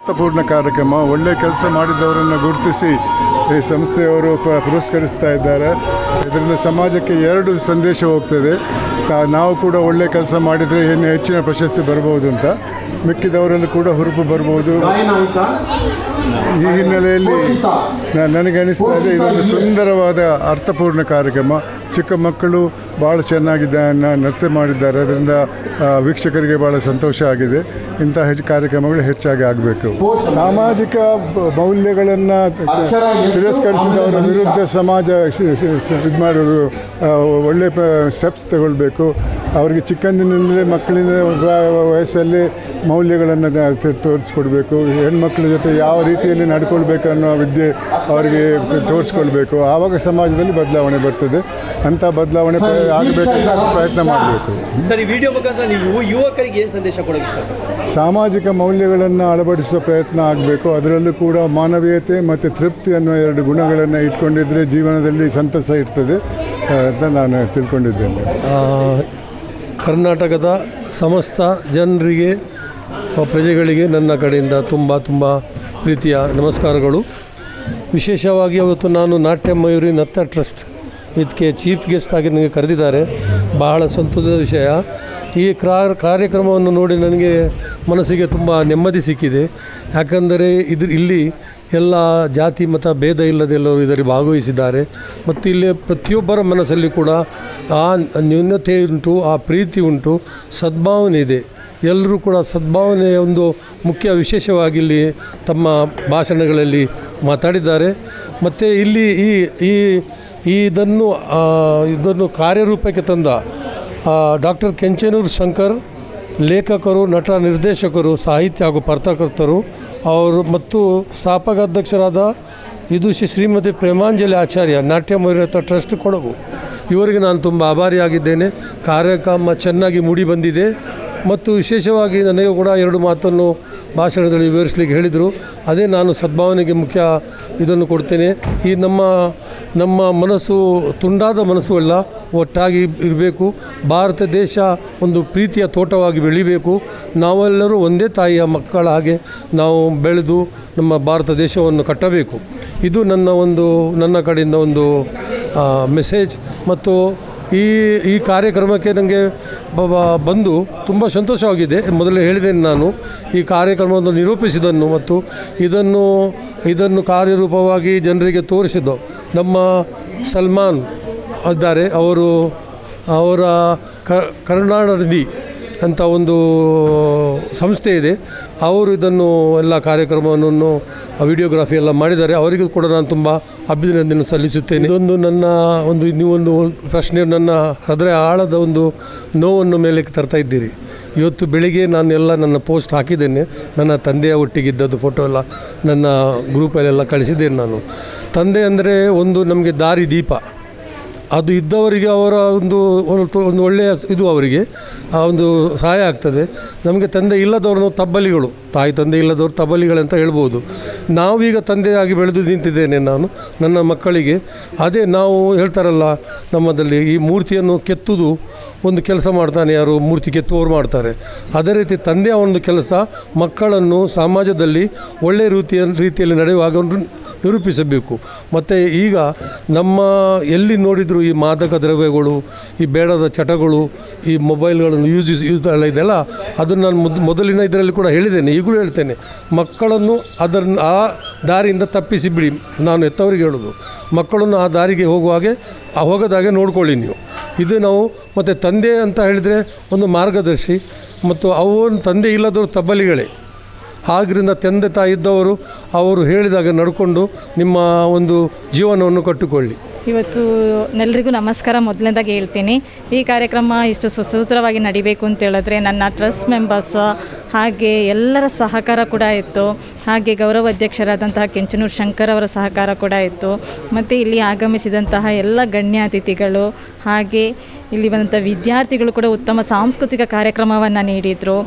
ಅರ್ಥಪೂರ್ಣ ಕಾರ್ಯಕ್ರಮ, ಒಳ್ಳೆ ಕೆಲಸ ಮಾಡಿದವರನ್ನು ಗುರುತಿಸಿ ಈ ಸಂಸ್ಥೆಯವರು ಪುರಸ್ಕರಿಸ್ತಾ ಇದ್ದಾರೆ. ಇದರಿಂದ ಸಮಾಜಕ್ಕೆ ಎರಡು ಸಂದೇಶ ಹೋಗ್ತದೆ. ನಾವು ಕೂಡ ಒಳ್ಳೆ ಕೆಲಸ ಮಾಡಿದರೆ ಇನ್ನು ಹೆಚ್ಚಿನ ಪ್ರಶಸ್ತಿ ಬರಬಹುದು ಅಂತ. ಮಿಕ್ಕಿದವರಲ್ಲೂ ಕೂಡ ಹುರುಪು ಬರ್ಬೋದು. ಈ ಹಿನ್ನೆಲೆಯಲ್ಲಿ ನನಗನಿಸ್ತಾ ನನಗೆ ಅನಿಸ್ತಾ ಇದೆ, ಇದೊಂದು ಸುಂದರವಾದ ಅರ್ಥಪೂರ್ಣ ಕಾರ್ಯಕ್ರಮ. ಚಿಕ್ಕ ಮಕ್ಕಳು ಭಾಳ ನ- ನೃತ್ಯ ಮಾಡಿದ್ದಾರೆ. ಅದರಿಂದ ವೀಕ್ಷಕರಿಗೆ ಭಾಳ ಸಂತೋಷ ಆಗಿದೆ. ಇಂಥ ಹೆಚ್ಚು ಕಾರ್ಯಕ್ರಮಗಳು ಹೆಚ್ಚಾಗಿ ಆಗಬೇಕು. ಸಾಮಾಜಿಕ ಮೌಲ್ಯಗಳನ್ನು ತಿರಸ್ಕರಿಸಿದವರ ವಿರುದ್ಧ ಸಮಾಜ ಇದು ಮಾಡೋದು ಒಳ್ಳೆ ಸ್ಟೆಪ್ಸ್ ತಗೊಳ್ಬೇಕು. ಅವರಿಗೆ ಚಿಕ್ಕಂದಿನಿಂದಲೇ ಮಕ್ಕಳಿಂದ ವಯಸ್ಸಲ್ಲಿ ಮೌಲ್ಯಗಳನ್ನು ತೋರಿಸ್ಕೊಡ್ಬೇಕು. ಹೆಣ್ಮಕ್ಳ ಜೊತೆ ಯಾವ ರೀತಿಯಲ್ಲಿ ನಡ್ಕೊಳ್ಬೇಕು ಅನ್ನೋ ವಿದ್ಯೆ ಅವರಿಗೆ ತೋರಿಸ್ಕೊಳ್ಬೇಕು. ಆವಾಗ ಸಮಾಜದಲ್ಲಿ ಬದಲಾವಣೆ ಬರ್ತದೆ. ಅಂಥ ಬದಲಾವಣೆ ಆಗಬೇಕಂತ ಪ್ರಯತ್ನ ಮಾಡಬೇಕು. ಸರ್ ಈ ವಿಡಿಯೋ ಮುಖಾಂತರ ನೀವು ಯುವಕರಿಗೆ ಏನು ಸಂದೇಶ ಕೊಡೋಕೆ ಇಷ್ಟಪಡ್ತೀರಾ ಸಾಮಾಜಿಕ ಮೌಲ್ಯಗಳನ್ನು ಅಳವಡಿಸುವ ಪ್ರಯತ್ನ ಆಗಬೇಕು. ಅದರಲ್ಲೂ ಕೂಡ ಮಾನವೀಯತೆ ಮತ್ತು ತೃಪ್ತಿ ಅನ್ನೋ ಎರಡು ಗುಣಗಳನ್ನು ಇಟ್ಕೊಂಡಿದ್ರೆ ಜೀವನದಲ್ಲಿ ಸಂತಸ ಇರ್ತದೆ ಆ, ಅಂತ ನಾನು ತಿಳ್ಕೊಂಡಿದ್ದೇನೆ. ಆ, ಕರ್ನಾಟಕದ ಸಮಸ್ತ ಜನರಿಗೆ ಆ, ಪ್ರಜೆಗಳಿಗೆ ನನ್ನ ಕಡೆಯಿಂದ ತುಂಬ ತುಂಬ ಪ್ರೀತಿಯ ನಮಸ್ಕಾರಗಳು. ವಿಶೇಷವಾಗಿ ಅವತ್ತು ನಾನು ನಾಟ್ಯ ಮಯೂರಿ ನತ್ತ ಟ್ರಸ್ಟ್ ಇದಕ್ಕೆ ಚೀಫ್ ಗೆಸ್ಟ್ ಆಗಿ ನನಗೆ ಕರೆದಿದ್ದಾರೆ. ಬಹಳ ಸಂತೋಷದ ವಿಷಯ. ಈ ಕ್ರಾ, ಕಾರ್ಯಕ್ರಮವನ್ನು ನೋಡಿ ನನಗೆ ಮನಸ್ಸಿಗೆ ತುಂಬ ನೆಮ್ಮದಿ ಸಿಕ್ಕಿದೆ. ಯಾಕಂದರೆ ಇದು ಇಲ್ಲಿ ಎಲ್ಲ ಜಾತಿ, ಮತ, ಭೇದ ಇಲ್ಲದೆ ಎಲ್ಲರೂ ಇದರಲ್ಲಿ ಭಾಗವಹಿಸಿದ್ದಾರೆ. ಮತ್ತು ಇಲ್ಲಿ ಪ್ರತಿಯೊಬ್ಬರ ಮನಸ್ಸಲ್ಲಿ ಕೂಡ ಆ ನ್ಯೂನತೆ ಉಂಟು, ಆ ಪ್ರೀತಿ ಉಂಟು, ಸದ್ಭಾವನೆ ಇದೆ. ಎಲ್ಲರೂ ಕೂಡ ಸದ್ಭಾವನೆಯ ಒಂದು ಮುಖ್ಯ ವಿಶೇಷವಾಗಿ ಇಲ್ಲಿ ತಮ್ಮ ಭಾಷಣಗಳಲ್ಲಿ ಮಾತಾಡಿದ್ದಾರೆ. ಮತ್ತು ಇಲ್ಲಿ ಈ ಈ ಇದನ್ನು ಇದನ್ನು ಕಾರ್ಯರೂಪಕ್ಕೆ ತಂದ ಡಾಕ್ಟರ್ ಕೆಂಚನೂರು ಶಂಕರ್, ಲೇಖಕರು, ನಟ ನಿರ್ದೇಶಕರು, ಸಾಹಿತ್ಯ ಹಾಗೂ ಪತ್ರಕರ್ತರು, ಅವರು ಮತ್ತು ಸ್ಥಾಪಕ ಅಧ್ಯಕ್ಷರಾದ ಇದು ಶ್ರೀ ಶ್ರೀಮತಿ ಪ್ರೇಮಾಂಜಲಿ ಆಚಾರ್ಯ, ನಾಟ್ಯ ಟ್ರಸ್ಟ್ ಕೊಡಗು. ಇವರಿಗೆ ನಾನು ತುಂಬ ಆಭಾರಿಯಾಗಿದ್ದೇನೆ. ಕಾರ್ಯಕ್ರಮ ಚೆನ್ನಾಗಿ ಮೂಡಿ ಬಂದಿದೆ. ಮತ್ತು ವಿಶೇಷವಾಗಿ ನನಗೆ ಕೂಡ ಎರಡು ಮಾತನ್ನು ಭಾಷಣದಲ್ಲಿ ವಿವರಿಸಲಿಕ್ಕೆ ಹೇಳಿದರು. ಅದೇ ನಾನು ಸದ್ಭಾವನೆಗೆ ಮುಖ್ಯ ಇದನ್ನು ಕೊಡ್ತೇನೆ. ಈ ನಮ್ಮ ನಮ್ಮ ಮನಸ್ಸು ತುಂಡಾದ ಮನಸ್ಸು ಅಲ್ಲ, ಒಟ್ಟಾಗಿ ಇರಬೇಕು. ಭಾರತ ದೇಶ ಒಂದು ಪ್ರೀತಿಯ ತೋಟವಾಗಿ ಬೆಳಿಬೇಕು. ನಾವೆಲ್ಲರೂ ಒಂದೇ ತಾಯಿಯ ಮಕ್ಕಳ ಹಾಗೆ ನಾವು ಬೆಳೆದು ನಮ್ಮ ಭಾರತ ದೇಶವನ್ನು ಕಟ್ಟಬೇಕು. ಇದು ನನ್ನ ಒಂದು, ನನ್ನ ಕಡೆಯಿಂದ ಒಂದು ಮೆಸೇಜ್ ಮತ್ತು ಈ ಈ ಕಾರ್ಯಕ್ರಮಕ್ಕೆ ನನಗೆ ಬಂದು ತುಂಬ ಸಂತೋಷವಾಗಿದೆ. ಮೊದಲೇ ಹೇಳಿದ್ದೇನೆ ನಾನು, ಈ ಕಾರ್ಯಕ್ರಮವನ್ನು ನಿರೂಪಿಸಿದನ್ನು ಮತ್ತು ಇದನ್ನು ಇದನ್ನು ಕಾರ್ಯರೂಪವಾಗಿ ಜನರಿಗೆ ತೋರಿಸಿದ್ದು. ನಮ್ಮ ಸಲ್ಮಾನ್ ಇದ್ದಾರೆ, ಅವರು ಅವರ ಕ ಕರ್ನಾಡ ನಿಧಿ ಅಂತ ಒಂದು ಸಂಸ್ಥೆ ಇದೆ. ಅವರು ಇದನ್ನು ಎಲ್ಲ ಕಾರ್ಯಕ್ರಮವನ್ನು, ವಿಡಿಯೋಗ್ರಫಿ ಎಲ್ಲ ಮಾಡಿದ್ದಾರೆ. ಅವರಿಗೂ ಕೂಡ ನಾನು ತುಂಬ ಅಭಿನಂದನೆ ಸಲ್ಲಿಸುತ್ತೇನೆ. ಇದೊಂದು ನನ್ನ ಒಂದು, ನೀವೊಂದು ಪ್ರಶ್ನೆ ನನ್ನ ಹೃದಯ ಆಳದ ಒಂದು ನೋವನ್ನು ಮೇಲೆ ತರ್ತಾ ಇದ್ದೀರಿ. ಇವತ್ತು ಬೆಳಿಗ್ಗೆ ನಾನು ಎಲ್ಲ ನನ್ನ ಪೋಸ್ಟ್ ಹಾಕಿದ್ದೇನೆ. ನನ್ನ ತಂದೆಯ ಒಟ್ಟಿಗಿದ್ದದ್ದು ಫೋಟೋ ಎಲ್ಲ ನನ್ನ ಗ್ರೂಪಲ್ಲೆಲ್ಲ ಕಳಿಸಿದ್ದೇನೆ ನಾನು. ತಂದೆ ಅಂದರೆ ಒಂದು ನಮಗೆ ದಾರಿ ದೀಪ. ಅದು ಇದ್ದವರಿಗೆ ಅವರ ಒಂದು ಒಂದು- ಒಳ್ಳೆಯ ಇದು ಅವರಿಗೆ, ಆ ಒಂದು ಸಹಾಯ ಆಗ್ತದೆ. ನಮಗೆ ತಂದೆ ಇಲ್ಲದವರು ತಬ್ಬಲಿಗಳು, ತಾಯಿ ತಂದೆ ಇಲ್ಲದವರು ತಬ್ಬಲಿಗಳಂತ ಹೇಳ್ಬೋದು. ನಾವೀಗ ತಂದೆಯಾಗಿ ಬೆಳೆದು ನಿಂತಿದ್ದೇನೆ ನಾನು, ನನ್ನ ಮಕ್ಕಳಿಗೆ. ಅದೇ ನಾವು ಹೇಳ್ತಾರಲ್ಲ ನಮ್ಮದಲ್ಲಿ ಈ ಮೂರ್ತಿಯನ್ನು ಕೆತ್ತುವುದು ಒಂದು ಕೆಲಸ ಮಾಡ್ತಾನೆ ಯಾರು, ಮೂರ್ತಿ ಕೆತ್ತುವವರು ಮಾಡ್ತಾರೆ. ಅದೇ ರೀತಿ ತಂದೆಯ ಒಂದು ಕೆಲಸ ಮಕ್ಕಳನ್ನು ಸಮಾಜದಲ್ಲಿ ಒಳ್ಳೆಯ ರೀತಿಯ, ರೀತಿಯಲ್ಲಿ ನಡೆಯುವಾಗ ನಿರೂಪಿಸಬೇಕು. ಮತ್ತು ಈಗ ನಮ್ಮ ಎಲ್ಲಿ ನೋಡಿದರೂ ಈ ಮಾದಕ ದ್ರವ್ಯಗಳು, ಈ ಬೇಡದ ಚಟಗಳು, ಈ ಮೊಬೈಲ್ಗಳನ್ನು ಯೂಸ್ ಯೂಸ್ ಎಲ್ಲ ಇದೆಲ್ಲ ಅದನ್ನು ನಾನು ಮೊದ್, ಮೊದಲಿನ ಇದರಲ್ಲಿ ಕೂಡ ಹೇಳಿದ್ದೇನೆ, ಈಗಲೂ ಹೇಳ್ತೇನೆ. ಮಕ್ಕಳನ್ನು ಅದನ್ನು ಆ ದಾರಿಯಿಂದ ತಪ್ಪಿಸಿ ಬಿಡಿ ನಾನು ಎತ್ತವರಿಗೆ ಹೇಳೋದು, ಮಕ್ಕಳನ್ನು ಆ ದಾರಿಗೆ ಹೋಗುವಾಗೆ ಆ ಹೋಗೋದಾಗೆ ನೋಡ್ಕೊಳ್ಳಿ ನೀವು. ಇದು ನಾವು ಮತ್ತು ತಂದೆ ಅಂತ ಹೇಳಿದರೆ ಒಂದು ಮಾರ್ಗದರ್ಶಿ, ಮತ್ತು ಅವನ ತಂದೆ ಇಲ್ಲದವರು ತಬ್ಬಲಿಗಳೇ. ಆದ್ದರಿಂದ ತಂದೆ ತಾಯಿ ಇದ್ದವರು ಅವರು ಹೇಳಿದಾಗ ನಡ್ಕೊಂಡು ನಿಮ್ಮ ಒಂದು ಜೀವನವನ್ನು ಕಟ್ಟಿಕೊಳ್ಳಿ. ಇವತ್ತು ಎಲ್ಲರಿಗೂ ನಮಸ್ಕಾರ. ಮೊದಲನೇದಾಗಿ ಹೇಳ್ತೀನಿ, ಈ ಕಾರ್ಯಕ್ರಮ ಇಷ್ಟು ಸುಸೂತ್ರವಾಗಿ ನಡಿಬೇಕು ಅಂತ ಹೇಳಿದ್ರೆ ನನ್ನ ಟ್ರಸ್ಟ್ ಮೆಂಬರ್ಸ್ ಹಾಗೆ ಎಲ್ಲರ ಸಹಕಾರ ಕೂಡ ಇತ್ತು. ಹಾಗೆ ಗೌರವ ಅಧ್ಯಕ್ಷರಾದಂತಹ ಕೆಂಚನೂರು ಶಂಕರ್ ಅವರ ಸಹಕಾರ ಕೂಡ ಇತ್ತು. ಮತ್ತು ಇಲ್ಲಿ ಆಗಮಿಸಿದಂತಹ ಎಲ್ಲ ಗಣ್ಯ ಅತಿಥಿಗಳು ಹಾಗೆ ಇಲ್ಲಿ ಬಂದಂಥ ವಿದ್ಯಾರ್ಥಿಗಳು ಕೂಡ ಉತ್ತಮ ಸಾಂಸ್ಕೃತಿಕ ಕಾರ್ಯಕ್ರಮವನ್ನು ನೀಡಿದರು.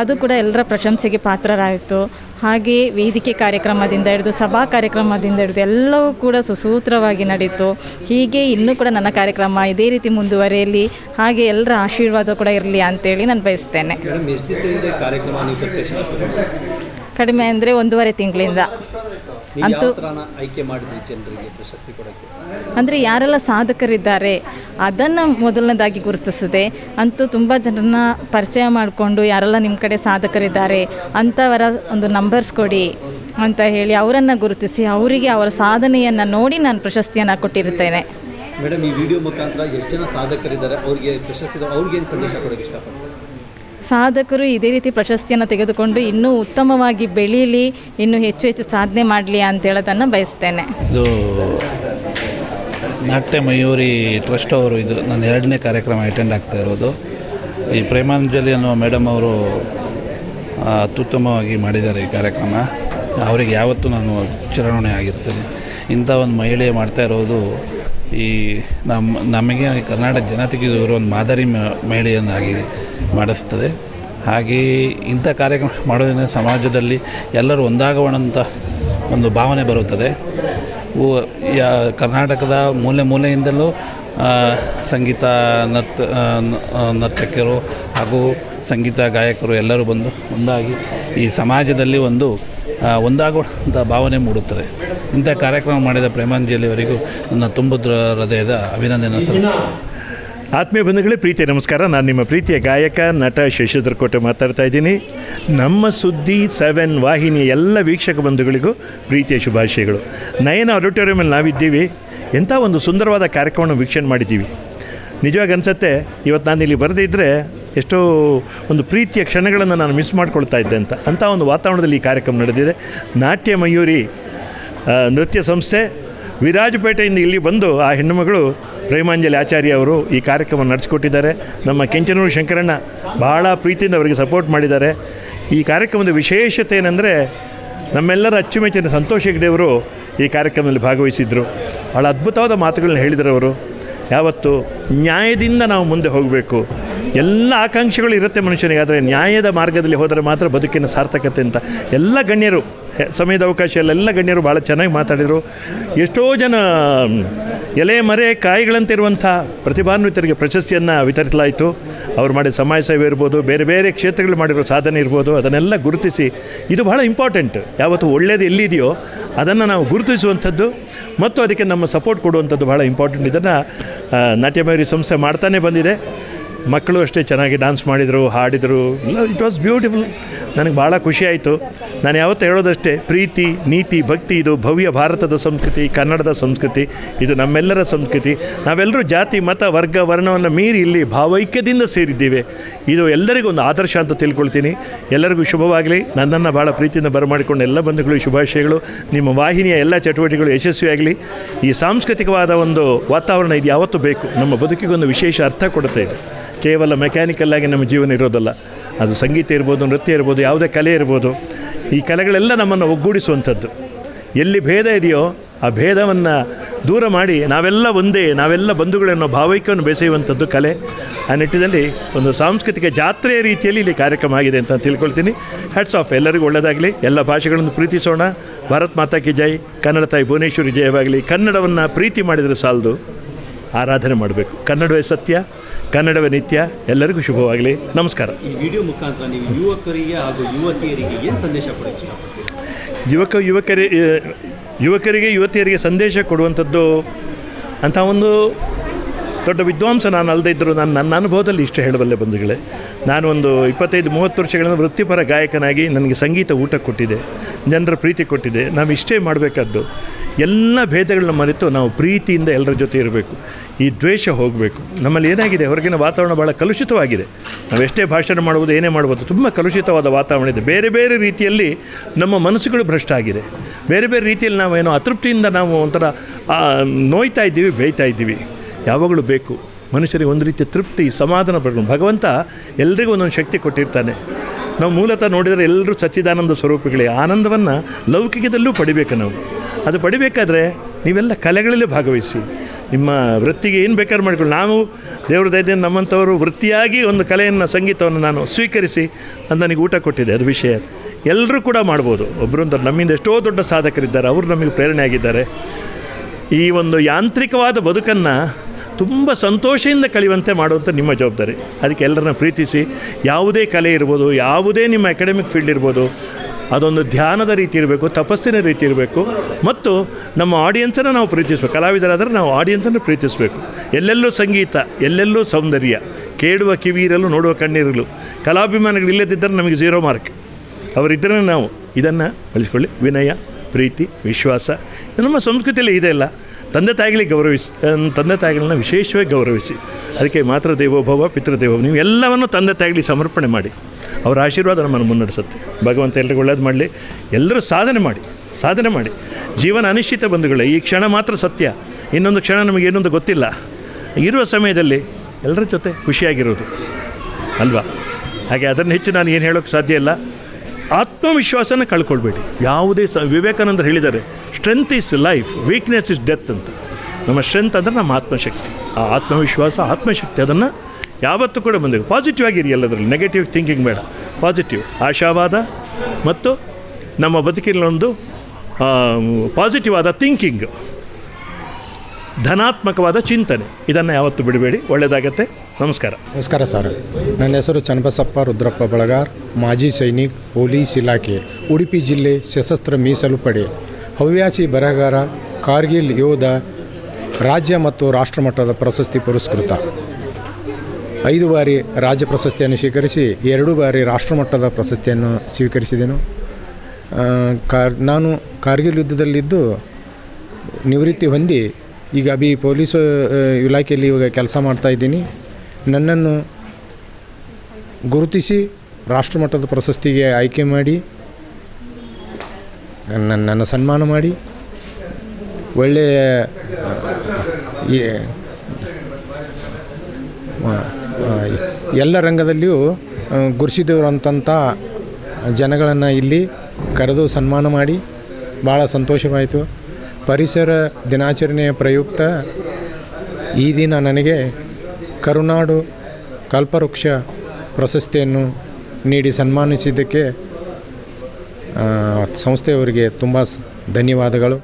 ಅದು ಕೂಡ ಎಲ್ಲರ ಪ್ರಶಂಸೆಗೆ ಪಾತ್ರರಾಯಿತು. ಹಾಗೆಯೇ ವೇದಿಕೆ ಕಾರ್ಯಕ್ರಮದಿಂದ ಹಿಡಿದು ಸಭಾ ಕಾರ್ಯಕ್ರಮದಿಂದ ಹಿಡಿದು ಎಲ್ಲವೂ ಕೂಡ ಸುಸೂತ್ರವಾಗಿ ನಡೀತು. ಹೀಗೆ ಇನ್ನೂ ಕೂಡ ನನ್ನ ಕಾರ್ಯಕ್ರಮ ಇದೇ ರೀತಿ ಮುಂದುವರಿಯಲಿ ಹಾಗೆ ಎಲ್ಲರ ಆಶೀರ್ವಾದ ಕೂಡ ಇರಲಿ ಅಂತೇಳಿ ನಾನು ಬಯಸ್ತೇನೆ. ಕಡಿಮೆ ಅಂದರೆ ಒಂದೂವರೆ ತಿಂಗಳಿಂದ. ಅಂತೂ ಆಯ್ಕೆ ಮಾಡಿದ್ರಿ ಜನರಿಗೆ ಪ್ರಶಸ್ತಿ ಕೊಡೋಕ್ಕೆ? ಅಂದರೆ ಯಾರೆಲ್ಲ ಸಾಧಕರಿದ್ದಾರೆ ಅದನ್ನು ಮೊದಲನೇದಾಗಿ ಗುರುತಿಸಿದೆ ಅಂತೂ ತುಂಬ ಜನರನ್ನ ಪರಿಚಯ ಮಾಡಿಕೊಂಡು ಯಾರೆಲ್ಲ ನಿಮ್ಮ ಕಡೆ ಸಾಧಕರಿದ್ದಾರೆ ಅಂಥವರ ಒಂದು ನಂಬರ್ಸ್ ಕೊಡಿ ಅಂತ ಹೇಳಿ ಅವರನ್ನು ಗುರುತಿಸಿ ಅವರಿಗೆ ಅವರ ಸಾಧನೆಯನ್ನು ನೋಡಿ ನಾನು ಪ್ರಶಸ್ತಿಯನ್ನು ಕೊಟ್ಟಿರುತ್ತೇನೆ. ಮೇಡಮ್ ಈ ವಿಡಿಯೋ ಮುಖಾಂತರ ಎಷ್ಟು ಜನ ಸಾಧಕರಿದ್ದಾರೆ? ಅವರಿಗೆ ಪ್ರಶಸ್ತಿ ಅವ್ರಿಗೆ ಏನು ಸಂದೇಶ ಕೊಡೋಕ್ಕೆ ಇಷ್ಟಪಡ್ತೀವಿ ಸಾಧಕರು ಇದೇ ರೀತಿ ಪ್ರಶಸ್ತಿಯನ್ನು ತೆಗೆದುಕೊಂಡು ಇನ್ನೂ ಉತ್ತಮವಾಗಿ ಬೆಳೀಲಿ, ಇನ್ನೂ ಹೆಚ್ಚು ಹೆಚ್ಚು ಸಾಧನೆ ಮಾಡಲಿ ಅಂತ ಹೇಳೋದನ್ನು ಬಯಸ್ತೇನೆ. ಇದು ನಾಟ್ಯ ಮಯೂರಿ ಟ್ರಸ್ಟ್ ಅವರು ಇದು ನನ್ನ ಎರಡನೇ ಕಾರ್ಯಕ್ರಮ ಅಟೆಂಡ್ ಆಗ್ತಾ ಇರೋದು. ಈ ಪ್ರೇಮಾಂಜಲಿ ಅನ್ನುವ ಮೇಡಮ್ ಅವರು ಅತ್ಯುತ್ತಮವಾಗಿ ಮಾಡಿದ್ದಾರೆ ಈ ಕಾರ್ಯಕ್ರಮ. ಅವರಿಗೆ ಯಾವತ್ತೂ ನಾನು ಚಿರಋಣಿ ಆಗಿರ್ತೇನೆ. ಇಂಥ ಒಂದು ಮಹಿಳೆ ಮಾಡ್ತಾ ಇರೋದು ಈ ನಮ್ಮ ನಮಗೆ ಕರ್ನಾಟಕ ಜನತೆಗೆ ಇವರು ಒಂದು ಮಾದರಿ ಮಹಿಳೆಯನ್ನಾಗಿ ಮಾಡಿಸ್ತದೆ. ಹಾಗೆಯೇ ಇಂಥ ಕಾರ್ಯಕ್ರಮ ಮಾಡೋದ್ರಿಂದ ಸಮಾಜದಲ್ಲಿ ಎಲ್ಲರೂ ಒಂದಾಗೋಣಂತ ಒಂದು ಭಾವನೆ ಬರುತ್ತದೆ. ಯಾ, ಕರ್ನಾಟಕದ ಮೂಲೆ ಮೂಲೆಯಿಂದಲೂ ಸಂಗೀತ ನರ್ತ ನರ್ತಕಿಯರು ಹಾಗೂ ಸಂಗೀತ ಗಾಯಕರು ಎಲ್ಲರೂ ಬಂದು ಒಂದಾಗಿ ಈ ಸಮಾಜದಲ್ಲಿ ಒಂದು ಒಂದಾಗುವಂಥ ಭಾವನೆ ಮೂಡುತ್ತದೆ. ಇಂಥ ಕಾರ್ಯಕ್ರಮ ಮಾಡಿದ ಪ್ರೇಮಾಂಜಲಿಯವರಿಗೂ ನನ್ನ ತುಂಬುದ್ರ ಹೃದಯದ ಅಭಿನಂದನೆ ಸಲ್ಲಿಸ್ತೇನೆ ಆತ್ಮೀಯ ಬಂಧುಗಳೇ, ಪ್ರೀತಿಯ ನಮಸ್ಕಾರ. ನಾನು ನಿಮ್ಮ ಪ್ರೀತಿಯ ಗಾಯಕ, ನಟ ಶಶಿಧರ್ ಕೋಟೆ ಮಾತಾಡ್ತಾ ಇದ್ದೀನಿ. ನಮ್ಮ ಸುದ್ದಿ, ಸೆವೆನ್ ವಾಹಿನಿಯ ಎಲ್ಲ ವೀಕ್ಷಕ ಬಂಧುಗಳಿಗೂ ಪ್ರೀತಿಯ ಶುಭಾಶಯಗಳು. ನಯನ ಆಡಿಟೋರಿಯಮಲ್ಲಿ ನಾವಿದ್ದೀವಿ. ಎಂಥ ಒಂದು ಸುಂದರವಾದ ಕಾರ್ಯಕ್ರಮವನ್ನು ವೀಕ್ಷಣೆ ಮಾಡಿದ್ದೀವಿ. ನಿಜವಾಗಿ ಅನಿಸುತ್ತೆ, ಇವತ್ತು ನಾನು ಇಲ್ಲಿ ಬರೆದಿದ್ದರೆ ಎಷ್ಟೋ ಒಂದು ಪ್ರೀತಿಯ ಕ್ಷಣಗಳನ್ನು ನಾನು ಮಿಸ್ ಮಾಡ್ಕೊಳ್ತಾ ಇದ್ದೆ ಅಂತ. ಅಂಥ ಒಂದು ವಾತಾವರಣದಲ್ಲಿ ಈ ಕಾರ್ಯಕ್ರಮ ನಡೆದಿದೆ. ನಾಟ್ಯ ಮಯೂರಿ ನೃತ್ಯ ಸಂಸ್ಥೆ ವಿರಾಜಪೇಟೆಯಿಂದ ಇಲ್ಲಿ ಬಂದು ಆ ಹೆಣ್ಣುಮಗಳು ಪ್ರೇಮಾಂಜಲಿ ಆಚಾರ್ಯ ಅವರು ಈ ಕಾರ್ಯಕ್ರಮ ನಡೆಸಿಕೊಟ್ಟಿದ್ದಾರೆ. ನಮ್ಮ ಕೆಂಚನೂರು ಶಂಕರಣ್ಣ ಬಹಳ ಪ್ರೀತಿಯಿಂದ ಅವರಿಗೆ ಸಪೋರ್ಟ್ ಮಾಡಿದ್ದಾರೆ. ಈ ಕಾರ್ಯಕ್ರಮದ ವಿಶೇಷತೆ ಏನಂದರೆ ನಮ್ಮೆಲ್ಲರ ಅಚ್ಚುಮೆಚ್ಚಿನ ಸಂತೋಷ್ ಹೆಗ್ಡೆಯವರು ಈ ಕಾರ್ಯಕ್ರಮದಲ್ಲಿ ಭಾಗವಹಿಸಿದ್ರು. ಭಾಳ ಅದ್ಭುತವಾದ ಮಾತುಗಳನ್ನ ಹೇಳಿದರು ಅವರು. ಯಾವತ್ತು ನ್ಯಾಯದಿಂದ ನಾವು ಮುಂದೆ ಹೋಗಬೇಕು. ಎಲ್ಲ ಆಕಾಂಕ್ಷೆಗಳು ಇರುತ್ತೆ ಮನುಷ್ಯನಿಗೆ, ಆದರೆ ನ್ಯಾಯದ ಮಾರ್ಗದಲ್ಲಿ ಹೋದರೆ ಮಾತ್ರ ಬದುಕಿನ ಸಾರ್ಥಕತೆ ಅಂತ. ಎಲ್ಲ ಗಣ್ಯರು ಸಮಯದ ಅವಕಾಶದಲ್ಲೆಲ್ಲ ಗಣ್ಯರು ಭಾಳ ಚೆನ್ನಾಗಿ ಮಾತಾಡಿದರು. ಎಷ್ಟೋ ಜನ, ಎಲೆ, ಮರೆ, ಕಾಯಿಗಳಂತಿರುವಂಥ ಪ್ರತಿಭಾನ್ವಿತರಿಗೆ ಪ್ರಶಸ್ತಿಯನ್ನು ವಿತರಿಸಲಾಯಿತು. ಅವ್ರು ಮಾಡಿದ ಸಮಾಜ ಸೇವೆ ಇರ್ಬೋದು, ಬೇರೆ ಬೇರೆ ಕ್ಷೇತ್ರಗಳು ಮಾಡಿರೋ ಸಾಧನೆ ಇರ್ಬೋದು, ಅದನ್ನೆಲ್ಲ ಗುರುತಿಸಿ. ಇದು ಬಹಳ ಇಂಪಾರ್ಟೆಂಟ್. ಯಾವತ್ತು ಒಳ್ಳೆಯದು ಎಲ್ಲಿದೆಯೋ ಅದನ್ನು ನಾವು ಗುರುತಿಸುವಂಥದ್ದು, ಮತ್ತು ಅದಕ್ಕೆ ನಮ್ಮ ಸಪೋರ್ಟ್ ಕೊಡುವಂಥದ್ದು ಬಹಳ ಇಂಪಾರ್ಟೆಂಟ್. ಇದನ್ನು ನಾಟ್ಯಮಯೂರಿ ಸಂಸ್ಥೆ ಮಾಡ್ತಾನೆ ಬಂದಿದೆ. ಮಕ್ಕಳು ಅಷ್ಟೇ ಚೆನ್ನಾಗಿ ಡ್ಯಾನ್ಸ್ ಮಾಡಿದರು, ಹಾಡಿದರು. ಇಟ್ ವಾಸ್ ಬ್ಯೂಟಿಫುಲ್ ನನಗೆ ಭಾಳ ಖುಷಿ ಆಯಿತು. ನಾನು ಯಾವತ್ತೂ ಹೇಳೋದಷ್ಟೇ, ಪ್ರೀತಿ, ನೀತಿ, ಭಕ್ತಿ, ಇದು ಭವ್ಯ ಭಾರತದ ಸಂಸ್ಕೃತಿ, ಕನ್ನಡದ ಸಂಸ್ಕೃತಿ, ಇದು ನಮ್ಮೆಲ್ಲರ ಸಂಸ್ಕೃತಿ. ನಾವೆಲ್ಲರೂ ಜಾತಿ, ಮತ, ವರ್ಗ, ವರ್ಣವನ್ನು ಮೀರಿ ಇಲ್ಲಿ ಭಾವೈಕ್ಯದಿಂದ ಸೇರಿದ್ದೀವಿ. ಇದು ಎಲ್ಲರಿಗೂ ಒಂದು ಆದರ್ಶ ಅಂತ ತಿಳ್ಕೊಳ್ತೀನಿ. ಎಲ್ಲರಿಗೂ ಶುಭವಾಗಲಿ. ನನ್ನನ್ನು ಭಾಳ ಪ್ರೀತಿಯಿಂದ ಬರಮಾಡಿಕೊಂಡು ಎಲ್ಲ ಬಂಧುಗಳು ಶುಭಾಶಯಗಳು. ನಿಮ್ಮ ವಾಹಿನಿಯ ಎಲ್ಲ ಚಟುವಟಿಕೆಗಳು ಯಶಸ್ವಿಯಾಗಲಿ. ಈ ಸಾಂಸ್ಕೃತಿಕವಾದ ಒಂದು ವಾತಾವರಣ ಇದು ಯಾವತ್ತೂ ಬೇಕು. ನಮ್ಮ ಬದುಕಿಗೊಂದು ವಿಶೇಷ ಅರ್ಥ ಕೊಡುತ್ತೆ ಇದು. ಕೇವಲ ಮೆಕ್ಯಾನಿಕಲ್ಲಾಗಿ ನಮ್ಮ ಜೀವನ ಇರೋದಲ್ಲ. ಅದು ಸಂಗೀತ ಇರ್ಬೋದು, ನೃತ್ಯ ಇರ್ಬೋದು, ಯಾವುದೇ ಕಲೆ ಇರ್ಬೋದು, ಈ ಕಲೆಗಳೆಲ್ಲ ನಮ್ಮನ್ನು ಒಗ್ಗೂಡಿಸುವಂಥದ್ದು. ಎಲ್ಲಿ ಭೇದ ಇದೆಯೋ ಆ ಭೇದವನ್ನು ದೂರ ಮಾಡಿ ನಾವೆಲ್ಲ ಒಂದೇ, ನಾವೆಲ್ಲ ಬಂಧುಗಳನ್ನು ಭಾವೈಕ್ಯವನ್ನು ಬೆಸೆಯುವಂಥದ್ದು ಕಲೆ. ಆ ನಿಟ್ಟಿನಲ್ಲಿ ಒಂದು ಸಾಂಸ್ಕೃತಿಕ ಜಾತ್ರೆಯ ರೀತಿಯಲ್ಲಿ ಇಲ್ಲಿ ಕಾರ್ಯಕ್ರಮ ಆಗಿದೆ ಅಂತ ತಿಳ್ಕೊಳ್ತೀನಿ. ಹ್ಯಾಟ್ಸ್ ಆಫ್ ಎಲ್ಲರಿಗೂ ಒಳ್ಳೆಯದಾಗಲಿ ಎಲ್ಲ ಭಾಷೆಗಳನ್ನು ಪ್ರೀತಿಸೋಣ. ಭಾರತ್ ಮಾತಾ ಕಿ ಜೈ. ಕನ್ನಡ ತಾಯಿ ಭುವನೇಶ್ವರಿ ಜಯವಾಗಲಿ. ಕನ್ನಡವನ್ನು ಪ್ರೀತಿ ಮಾಡಿದರೆ ಸಾಲದು. ಆರಾಧನೆ ಮಾಡಬೇಕು. ಕನ್ನಡವೇ ಸತ್ಯ. ಕನ್ನಡವೇ ನಿತ್ಯ. ಎಲ್ಲರಿಗೂ ಶುಭವಾಗಲಿ. ನಮಸ್ಕಾರ. ಈ ವಿಡಿಯೋ ಮುಖಾಂತರ ನೀವು ಯುವಕರಿಗೆ ಹಾಗೂ ಯುವತಿಯರಿಗೆ ಏನು ಸಂದೇಶ ಕೊಡೋಕ್ಕೆ ಯುವಕ ಯುವಕರಿಗೆ ಯುವಕರಿಗೆ ಯುವತಿಯರಿಗೆ ಸಂದೇಶ ಕೊಡುವಂಥದ್ದು ಅಂಥ ಒಂದು ದೊಡ್ಡ ವಿದ್ವಾಂಸ ನಾನು ಅಲ್ಲದೆ ಇದ್ದರೂ ನಾನು ನನ್ನ ಅನುಭವದಲ್ಲಿ ಇಷ್ಟು ಹೇಳಬಲ್ಲೆ ಬಂಧುಗಳೇ. ನಾನು ಒಂದು ಇಪ್ಪತ್ತೈದು, ಮೂವತ್ತು ವರ್ಷಗಳಿಂದ ವೃತ್ತಿಪರ ಗಾಯಕನಾಗಿ ನನಗೆ ಸಂಗೀತ ಊಟ ಕೊಟ್ಟಿದೆ, ಜನರ ಪ್ರೀತಿ ಕೊಟ್ಟಿದೆ. ನಾವು ಇಷ್ಟೇ ಮಾಡಬೇಕಾದ್ದು, ಎಲ್ಲ ಭೇದಗಳನ್ನ ಮರೆತು ನಾವು ಪ್ರೀತಿಯಿಂದ ಎಲ್ಲರ ಜೊತೆ ಇರಬೇಕು. ಈ ದ್ವೇಷ ಹೋಗಬೇಕು. ನಮ್ಮಲ್ಲಿ ಏನಾಗಿದೆ? ಹೊರಗಿನ ವಾತಾವರಣ ಭಾಳ ಕಲುಷಿತವಾಗಿದೆ. ನಾವು ಎಷ್ಟೇ ಭಾಷಣ ಮಾಡ್ಬೋದು ಏನೇ ಮಾಡ್ಬೋದು ತುಂಬ ಕಲುಷಿತವಾದ ವಾತಾವರಣ ಇದೆ. ಬೇರೆ ಬೇರೆ ರೀತಿಯಲ್ಲಿ ನಮ್ಮ ಮನಸ್ಸುಗಳು ಭ್ರಷ್ಟ ಆಗಿದೆ. ಬೇರೆ ಬೇರೆ ರೀತಿಯಲ್ಲಿ ನಾವು ಏನೋ ಅತೃಪ್ತಿಯಿಂದ ನಾವು ಒಂಥರ ನೋಯ್ತಾ ಇದ್ದೀವಿ, ಬೇಯ್ತಾ ಇದ್ದೀವಿ. ಯಾವಾಗಲೂ ಬೇಕು. ಮನುಷ್ಯರಿಗೆ ಒಂದು ರೀತಿಯ ತೃಪ್ತಿ, ಸಮಾಧಾನ ಪಡ್ಕೊಂಡು ಭಗವಂತ ಎಲ್ರಿಗೂ ಒಂದೊಂದು ಶಕ್ತಿ ಕೊಟ್ಟಿರ್ತಾನೆ. ನಾವು ಮೂಲತಃ ನೋಡಿದರೆ ಎಲ್ಲರೂ ಸಚ್ಚಿದಾನಂದ ಸ್ವರೂಪಗಳೇ. ಆನಂದವನ್ನು ಲೌಕಿಕದಲ್ಲೂ ಪಡಿಬೇಕು ನಾವು. ಅದು ಪಡಿಬೇಕಾದ್ರೆ ನೀವೆಲ್ಲ ಕಲೆಗಳಲ್ಲಿ ಭಾಗವಹಿಸಿ. ನಿಮ್ಮ ವೃತ್ತಿಗೆ ಏನು ಬೇಕಾದ್ರೂ ಮಾಡಿಕೊಳ್ಳಿ. ನಾವು ದೇವ್ರ ದೈದ್ಯ ನಮ್ಮಂಥವರು ವೃತ್ತಿಯಾಗಿ ಒಂದು ಕಲೆಯನ್ನು, ಸಂಗೀತವನ್ನು ನಾನು ಸ್ವೀಕರಿಸಿ ಅದು ನನಗೆ ಊಟ ಕೊಟ್ಟಿದೆ ಅದು ವಿಷಯ. ಎಲ್ಲರೂ ಕೂಡ ಮಾಡ್ಬೋದು. ಒಬ್ಬರು ಅಂತ ನಮ್ಮಿಂದ ಎಷ್ಟೋ ದೊಡ್ಡ ಸಾಧಕರಿದ್ದಾರೆ. ಅವರು ನಮಗೆ ಪ್ರೇರಣೆ ಆಗಿದ್ದಾರೆ ಈ ಒಂದು ಯಾಂತ್ರಿಕವಾದ ಬದುಕನ್ನು ತುಂಬ ಸಂತೋಷದಿಂದ ಕಳೆಯುವಂತೆ ಮಾಡುವಂಥ ನಿಮ್ಮ ಜವಾಬ್ದಾರಿ. ಅದಕ್ಕೆ ಎಲ್ಲರನ್ನ ಪ್ರೀತಿಸಿ, ಯಾವುದೇ ಕಲೆ ಇರ್ಬೋದು, ಯಾವುದೇ ನಿಮ್ಮ ಅಕಾಡೆಮಿಕ್ ಫೀಲ್ಡ್ ಇರ್ಬೋದು, ಅದೊಂದು ಧ್ಯಾನದ ರೀತಿ ಇರಬೇಕು, ತಪಸ್ಸಿನ ರೀತಿ ಇರಬೇಕು, ಮತ್ತು ನಮ್ಮ ಆಡಿಯನ್ಸನ್ನು ನಾವು ಪ್ರೀತಿಸಬೇಕು. ಕಲಾವಿದರಾದರೆ ನಾವು ಆಡಿಯನ್ಸನ್ನು ಪ್ರೀತಿಸಬೇಕು. ಎಲ್ಲೆಲ್ಲೂ ಸಂಗೀತ, ಎಲ್ಲೆಲ್ಲೂ ಸೌಂದರ್ಯ, ಕೇಳುವ ಇರಲು, ನೋಡುವ ಕಣ್ಣಿರಲು ಕಲಾಭಿಮಾನಿಗಳು ಇಲ್ಲದಿದ್ದರೆ ನಮಗೆ ಝೀರೋ ಮಾರ್ಕ್ ಅವರಿದ್ದರೆ ನಾವು. ಇದನ್ನು ಬಳಸ್ಕೊಳ್ಳಿ ವಿನಯ, ಪ್ರೀತಿ, ವಿಶ್ವಾಸ. ನಮ್ಮ ಸಂಸ್ಕೃತಿಯಲ್ಲಿ ಇದೆ ಅಲ್ಲ. ತಂದೆ ತಾಯಿಗಳಿಗೆ ಗೌರವಿಸಿ ತಂದೆ ತಾಯಿಗಳನ್ನ ವಿಶೇಷವಾಗಿ ಗೌರವಿಸಿ. ಅದಕ್ಕೆ ಮಾತೃ ದೇವೋಭವ ಪಿತೃದೇವೋ ನೀವು ಎಲ್ಲವನ್ನು ತಂದೆ ತಾಯಿಗಳಿಗೆ ಸಮರ್ಪಣೆ ಮಾಡಿ. ಅವರ ಆಶೀರ್ವಾದ ನಮ್ಮನ್ನು ಮುನ್ನಡೆಸುತ್ತೆ ಭಗವಂತ ಎಲ್ಲರಿಗೂ ಒಳ್ಳೇದು ಮಾಡಲಿ. ಎಲ್ಲರೂ ಸಾಧನೆ ಮಾಡಿ ಸಾಧನೆ ಮಾಡಿ. ಜೀವನ ಅನಿಶ್ಚಿತ ಬಂಧುಗಳೇ, ಈ ಕ್ಷಣ ಮಾತ್ರ ಸತ್ಯ. ಇನ್ನೊಂದು ಕ್ಷಣ ನಮಗೆ ಏನೊಂದು ಗೊತ್ತಿಲ್ಲ. ಇರುವ ಸಮಯದಲ್ಲಿ ಎಲ್ಲರ ಜೊತೆ ಖುಷಿಯಾಗಿರೋದು. ಅಲ್ವಾ? ಹಾಗೆ ಅದನ್ನು ಹೆಚ್ಚು ನಾನು ಏನು ಹೇಳೋಕ್ಕೆ ಸಾಧ್ಯ ಇಲ್ಲ. ಆತ್ಮವಿಶ್ವಾಸನ ಕಳ್ಕೊಳ್ಬೇಡಿ. ಯಾವುದೇ ಸ, ವಿವೇಕಾನಂದರು ಹೇಳಿದ್ದಾರೆ strength is life weakness is death ಅಂತ. ನಮ್ಮ ಸ್ಟ್ರೆಂತ್ ಅಂದರೆ ನಮ್ಮ ಆತ್ಮಶಕ್ತಿ. ಆ ಆತ್ಮವಿಶ್ವಾಸ, ಆತ್ಮಶಕ್ತಿ ಅದನ್ನು ಯಾವತ್ತೂ ಕೂಡ ಬಂದಿದೆ ಪಾಸಿಟಿವ್ ಆಗಿರಿ ಎಲ್ಲದರಲ್ಲಿ. ನೆಗೆಟಿವ್ ಥಿಂಕಿಂಗ್ ಬೇಡ. ಪಾಸಿಟಿವ್ ಆಶಾವಾದ ಮತ್ತು ನಮ್ಮ ಬದುಕಿನಲ್ಲೊಂದು ಪಾಸಿಟಿವ್ ಆದ ಥಿಂಕಿಂಗ್ ಧನಾತ್ಮಕವಾದ ಚಿಂತನೆ. ಇದನ್ನು ಯಾವತ್ತೂ ಬಿಡಬೇಡಿ. ಒಳ್ಳೆಯದಾಗತ್ತೆ ನಮಸ್ಕಾರ. ನಮಸ್ಕಾರ ಸರ್. ನನ್ನ ಹೆಸರು ಚನ್ನಬಸಪ್ಪ ರುದ್ರಪ್ಪ ಬಳಗಾರ್. ಮಾಜಿ ಸೈನಿಕ್, ಪೊಲೀಸ್ ಇಲಾಖೆ, ಉಡುಪಿ ಜಿಲ್ಲೆ ಸಶಸ್ತ್ರ ಮೀಸಲು ಪಡೆ. ಹವ್ಯಾಸಿ ಬರಹಗಾರ, ಕಾರ್ಗಿಲ್ ಯೋಧ, ರಾಜ್ಯ ಮತ್ತು ರಾಷ್ಟ್ರಮಟ್ಟದ ಪ್ರಶಸ್ತಿ ಪುರಸ್ಕೃತ. ಐದು ಬಾರಿ ರಾಜ್ಯ ಪ್ರಶಸ್ತಿಯನ್ನು ಸ್ವೀಕರಿಸಿ ಎರಡು ಬಾರಿ ರಾಷ್ಟ್ರಮಟ್ಟದ ಪ್ರಶಸ್ತಿಯನ್ನು ಸ್ವೀಕರಿಸಿದೆನು. ಕಾರ್, ನಾನು ಕಾರ್ಗಿಲ್ ಯುದ್ಧದಲ್ಲಿದ್ದು ನಿವೃತ್ತಿ ಹೊಂದಿ ಈಗ ಬಿ ಪೊಲೀಸ್ ಇಲಾಖೆಯಲ್ಲಿ ಇವಾಗ ಕೆಲಸ ಮಾಡ್ತಾಯಿದ್ದೀನಿ ನನ್ನನ್ನು ಗುರುತಿಸಿ ರಾಷ್ಟ್ರಮಟ್ಟದ ಪ್ರಶಸ್ತಿಗೆ ಆಯ್ಕೆ ಮಾಡಿ ನನ್ನ ನನ್ನ ಸನ್ಮಾನ ಮಾಡಿ ಒಳ್ಳೆಯ ಎಲ್ಲ ರಂಗದಲ್ಲಿಯೂ ಆ, ಗುರುಸಿದವರಂತಂಥ ಜನಗಳನ್ನು ಇಲ್ಲಿ ಕರೆದು ಸನ್ಮಾನ ಮಾಡಿ ಭಾಳ ಸಂತೋಷವಾಯಿತು. ಪರಿಸರ ದಿನಾಚರಣೆಯ ಪ್ರಯುಕ್ತ ಈ ದಿನ ನನಗೆ ಕರುನಾಡು ಕಲ್ಪವೃಕ್ಷ ಪ್ರಶಸ್ತಿಯನ್ನು ನೀಡಿ ಸನ್ಮಾನಿಸಿದ್ದಕ್ಕೆ ಸಂಸ್ಥೆಯವರಿಗೆ ತುಂಬ ಧನ್ಯವಾದಗಳು.